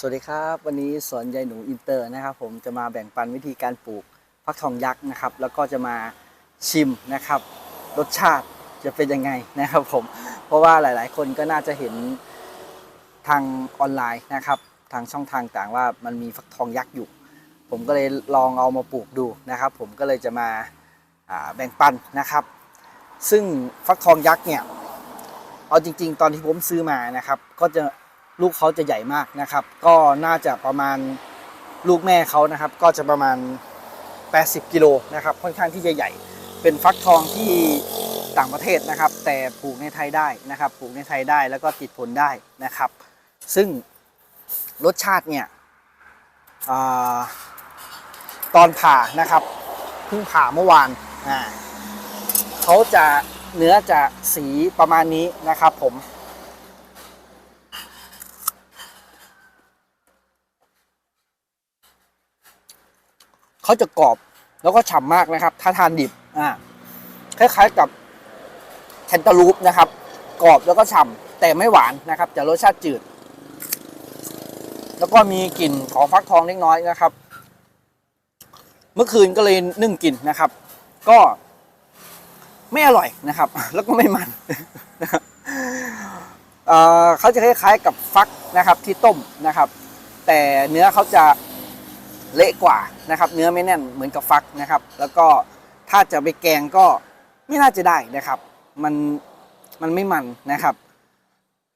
สวัสดีครับวันนี้สวนยายหนูอินเตอร์นะครับ ผมจะมาแบ่งปันวิธีการปลูกฟักทองยักษ์นะครับ แล้วก็จะมาชิมนะครับ รสชาติจะเป็นยังไงนะครับผมเพราะว่าหลาย ๆ คนก็น่าจะเห็นทางออนไลน์นะครับ ทางช่องทางต่างว่ามันมีฟักทองยักษ์อยู่ ผมก็เลยลองเอามาปลูกดูนะครับ ผมก็เลยจะมาอ่าแบ่งปันนะครับ ซึ่งฟักทองยักษ์เนี่ยเอาจริง ๆ ตอนที่ผมซื้อมานะครับ ก็จะ ลูกเขาจะใหญ่มากนะครับ ก็น่าจะประมาณลูกแม่เขานะครับ ก็จะประมาณ 80 กิโลนะครับ ค่อนข้างที่จะใหญ่ เป็นฟักทองที่ต่างประเทศนะครับ แต่ปลูกในไทยได้นะครับ ปลูกในไทยได้แล้วก็ติดผลได้นะครับ ซึ่งรสชาติเนี่ยอตอนผ่านะครับเพิ่งผ่าเมื่อวานอ่าเขาจะเนื้อจะสีประมาณนี้นะครับผม เขาจะกรอบแล้วก็ฉ่ำมากนะครับ ถ้าทานดิบอ่าคล้ายๆกับแคนตาลูปนะครับ กรอบแล้วก็ฉ่ำแต่ไม่หวานนะครับจะรสชาติจืด แล้วก็มีกลิ่นของฟักทองเล็กน้อยนะครับ เมื่อคืนก็เลยนึ่งกินนะครับ ก็ไม่อร่อยนะครับ แล้วก็ไม่มันนะครับเขาจะคล้ายๆกับฟักนะครับที่ต้มนะครับ แต่เนื้อเขาจะ เละกว่านะครับเนื้อไม่แน่นเหมือนกับฟักนะครับ แล้วก็ถ้าจะไปแกงก็ไม่น่าจะได้นะครับ มันมันไม่มันนะครับ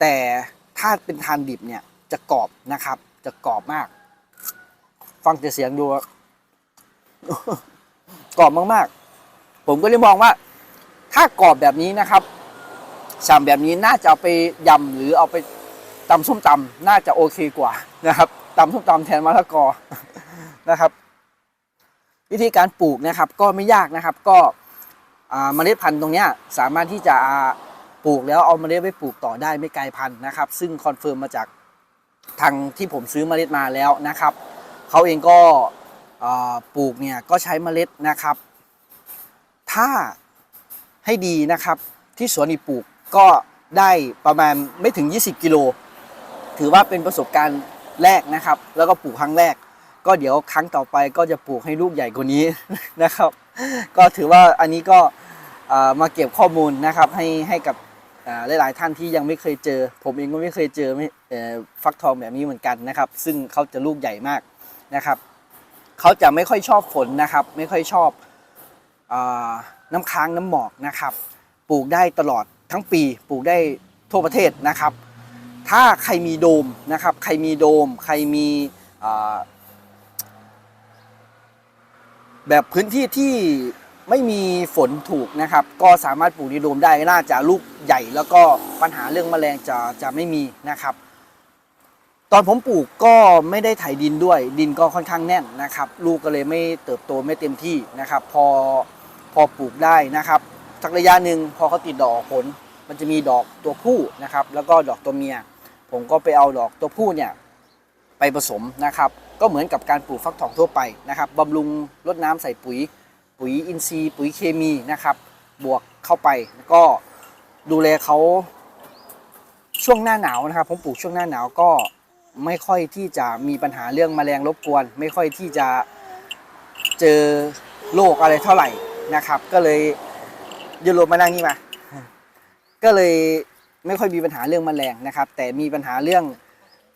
แต่ถ้าเป็นทานดิบเนี่ยจะกรอบนะครับ จะกรอบมาก ฟังแต่เสียงดูกรอบมากๆ ผมก็เลยมองว่า ถ้ากรอบแบบนี้นะครับฉ่ำแบบนี้น่าจะเอาไปยำหรือเอาไปตำส้มตำน่าจะโอเคกว่านะครับตำส้มตำแทนมะละกอ นะครับ วิธีการปลูกนะครับก็ไม่ยากนะครับ ก็เมล็ดพันธุ์ตรงนี้สามารถที่จะปลูกแล้วเอาเมล็ดไปปลูกต่อได้ไม่ไกลพันธุ์นะครับ ซึ่งคอนเฟิร์มมาจากทางที่ผมซื้อเมล็ดมาแล้วนะครับเขาเองก็ปลูกเนี่ยก็ใช้เมล็ดนะครับ ถ้าให้ดีนะครับที่สวนอีปลูกก็ได้ประมาณไม่ถึง 20 กิโล ถือว่าเป็นประสบการณ์แรกนะครับ แล้วก็ปลูกครั้งแรก ก็เดี๋ยวครั้งต่อไปก็จะปลูกให้ลูกใหญ่กว่านี้นะครับ ก็ถือว่าอันนี้ก็มาเก็บข้อมูลนะครับให้ให้กับอ่าหลายๆท่านที่ยังไม่เคยเจอ ผมเองก็ไม่เคยเจอไม่ฟักทองแบบนี้เหมือนกันนะครับ ซึ่งเขาจะลูกใหญ่มากนะครับเขาจะไม่ค่อยชอบฝนนะครับ ไม่ค่อยชอบอน้ำค้างน้ำหมอกนะครับ ปลูกได้ตลอดทั้งปีปลูกได้ทั่วประเทศนะครับ ถ้าใครมีโดมนะครับ ใครมีโดม ใครมี แบบพื้นที่ที่ไม่มีฝนถูกนะครับ ก็สามารถปลูกในโดมได้น่าจะลูกใหญ่ แล้วก็ปัญหาเรื่องแมลงจะจะไม่มีนะครับ ตอนผมปลูกก็ไม่ได้ไถดินด้วย ดินก็ค่อนข้างแน่นนะครับ ลูกก็เลยไม่เติบโตไม่เต็มที่นะครับ พอพอปลูกได้นะครับสักระยะหนึ่งพอเขาติดดอกออกผล มันจะมีดอกตัวผู้นะครับ แล้วก็ดอกตัวเมีย ผมก็ไปเอาดอกตัวผู้เนี่ย ไปผสมนะครับ ก็เหมือนกับการปลูกฟักทองทั่วไปนะครับบำรุงรดน้ำใส่ปุ๋ย ปุ๋ยอินทรีย์ ปุ๋ยเคมีนะครับ บวกเข้าไปแล้วก็ดูแลเขาช่วงหน้าหนาวนะครับผมปลูกช่วงหน้าหนาวก็ไม่ค่อยที่จะมีปัญหาเรื่องแมลงรบกวน ไม่ค่อยที่จะเจอโรคอะไรเท่าไหร่นะครับ ก็เลยยูโรมมานั่งนี่มา ก็เลยไม่ค่อยมีปัญหาเรื่องแมลงนะครับ แต่มีปัญหาเรื่อง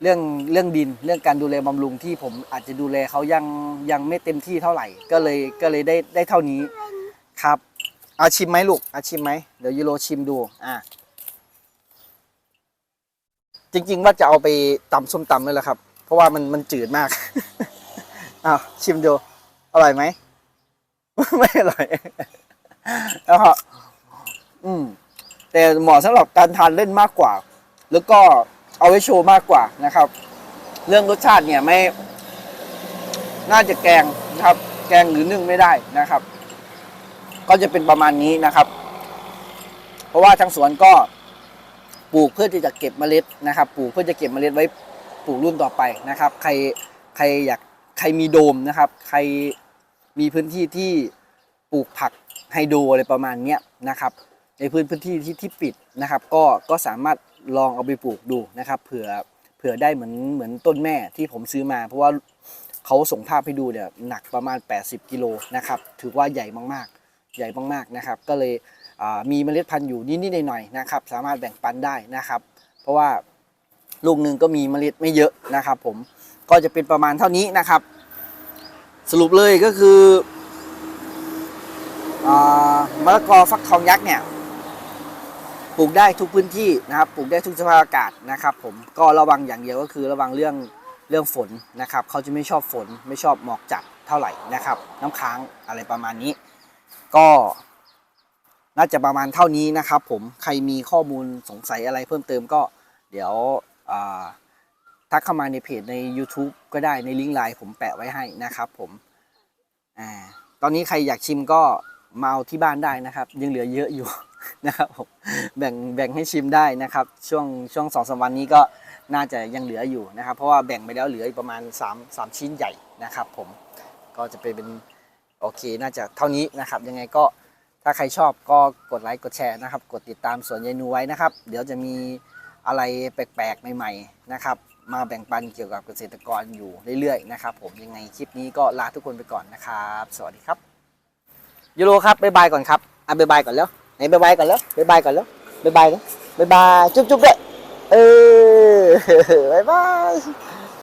เรื่องเรื่องดินเรื่องการดูแลบำรุงที่ผมอาจจะดูแลเขายังยังไม่เต็มที่เท่าไหร่ ก็เลยก็เลยได้ได้เท่านี้ครับเอาชิมไหมลูกเอาชิมไหมเดี๋ยวยูโรชิมดูอะจริง ๆ ว่าจะเอาไปตำส้มตำเลยแหละครับ เพราะว่ามันมันจืดมากอ้าวชิมดูอร่อยไหมไม่อร่อยแล้วก็อืมแต่เหมาะสำหรับการทานเล่นมากกว่า แล้วก็ เอาไว้โชว์มากกว่านะครับ เรื่องรสชาติเนี่ยไม่น่าจะแกงนะครับ แกงหรือนึ่งไม่ได้นะครับ ก็จะเป็นประมาณนี้นะครับ เพราะว่าทางสวนก็ปลูกเพื่อที่จะเก็บเมล็ดนะครับ ปลูกเพื่อจะเก็บเมล็ดไว้ปลูกรุ่นต่อไปนะครับ ใครใครอยากใครมีโดมนะครับ ใครมีพื้นที่ที่ปลูกผักไฮโดรอะไรประมาณเนี้ยนะครับ ในพื้นพื้นที่ที่ที่ปิดนะครับ ก็ก็สามารถลองเอาไปปลูกดูนะครับเผื่อเผื่อได้เหมือนเหมือนต้นแม่ที่ผมซื้อมา เพราะว่าเขาส่งภาพให้ดูเนี่ยหนักประมาณ 80กิโลนะครับถือว่าใหญ่มากๆ ใหญ่มากๆนะครับ ก็เลยมีเมล็ดพันธุ์อยู่นิดๆหน่อยๆนะครับ สามารถแบ่งปันได้นะครับ เพราะว่าลูกหนึ่งก็มีเมล็ดไม่เยอะนะครับ ผมก็จะเป็นประมาณเท่านี้นะครับ สรุปเลยก็คืออมะละกอฟักทองยักษ์เนี่ย ปลูกได้ทุกพื้นที่นะครับปลูกได้ทุกสภาพอากาศนะครับ ผมก็ระวังอย่างเดียวก็คือระวังเรื่องเรื่องฝนนะครับเขาจะไม่ชอบฝนไม่ชอบหมอกจัดเท่าไหร่นะครับ น้ำค้างอะไรประมาณนี้ ก็น่าจะประมาณเท่านี้นะครับ ผมใครมีข้อมูลสงสัยอะไรเพิ่มเติมก็เดี๋ยวทักเข้ามาในเพจใน YouTube ก็ได้ในลิงก์ไลน์ผมแปะไว้ให้นะครับผมอ่าตอนนี้ใครอยากชิมก็มาเอาที่บ้านได้นะครับ ยังเหลือเยอะอยู่ นะครับผมแบ่งแบ่งให้ชิมได้นะครับ ช่วงช่วงสองสามวันนี้ก็น่าจะยังเหลืออยู่นะครับ เพราะว่าแบ่งไปแล้วเหลืออีกประมาณ3 3ชิ้นใหญ่นะครับผมก็จะไปเป็นโอเคน่าจะเท่านี้นะครับ ยังไงก็ถ้าใครชอบก็กดไลค์กดแชร์นะครับ กดติดตามสวนยายนูไว้นะครับ เดี๋ยวจะมีอะไรแปลกๆใหม่ ๆนะครับ มาแบ่งปันเกี่ยวกับเกษตรกรอยู่เรื่อยๆนะครับ ผมยังไงคลิปนี้ก็ลาทุกคนไปก่อนนะครับ สวัสดีครับยูโรครับบ๊ายบายก่อนครับอะบ๊ายบายก่อนแล้ว ไหนบายบายก่อนแล้วบายบายก่อนแล้วบายบายแล้วบายบายจุ๊บจุ๊บด้วยเออบายบาย